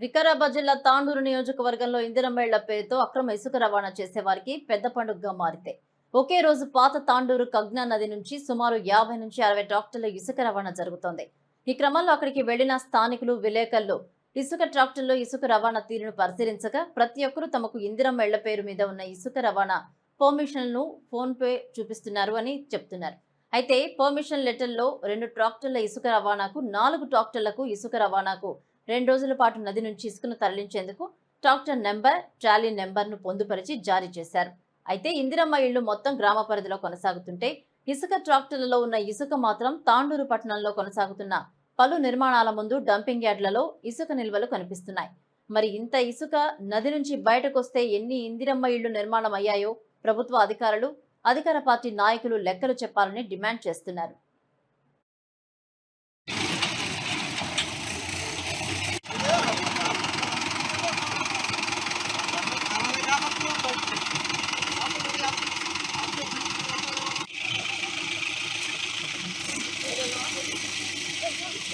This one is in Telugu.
వికారాబాద్ జిల్లా తాండూరు నియోజకవర్గంలో ఇందిరమేళ్ళ పేరుతో అక్రమ ఇసుక రవాణా చేసే వారికి పెద్ద పండుగగా మారితే. ఒకే రోజు పాత తాండూరు కగ్నా నది నుంచి సుమారు యాభై నుంచి అరవై ట్రాక్టర్ల ఇసుక రవాణా జరుగుతోంది. ఈ క్రమంలో అక్కడికి వెళ్ళిన స్థానికులు విలేకరులు ఇసుక ట్రాక్టర్లో ఇసుక రవాణా తీరును పరిశీలించగా ప్రతి ఒక్కరూ తమకు ఇందిరమేళ్ళ పేరు మీద ఉన్న ఇసుక రవాణా పర్మిషన్లను ఫోన్ పే చూపిస్తున్నారు అని చెప్తున్నారు. అయితే పర్మిషన్ లెటర్లో రెండు ట్రాక్టర్ల ఇసుక రవాణాకు నాలుగు ట్రాక్టర్లకు ఇసుక రవాణాకు రెండు రోజుల పాటు నది నుంచి ఇసుకను తరలించేందుకు ట్రాక్టర్ నెంబర్ ట్రాలీ నెంబర్ను పొందుపరిచి జారీ చేశారు. అయితే ఇందిరమ్మ ఇళ్ళు మొత్తం గ్రామ పరిధిలో కొనసాగుతుంటే ఇసుక ట్రాక్టర్లలో ఉన్న ఇసుక మాత్రం తాండూరు పట్టణంలో కొనసాగుతున్న పలు నిర్మాణాల ముందు డంపింగ్ యార్డ్లలో ఇసుక నిల్వలు కనిపిస్తున్నాయి. మరి ఇంత ఇసుక నది నుంచి బయటకొస్తే ఎన్ని ఇందిరమ్మ ఇళ్ళు నిర్మాణం అయ్యాయో ప్రభుత్వ అధికారులు అధికార పార్టీ నాయకులు లెక్కలు చెప్పాలని డిమాండ్ చేస్తున్నారు.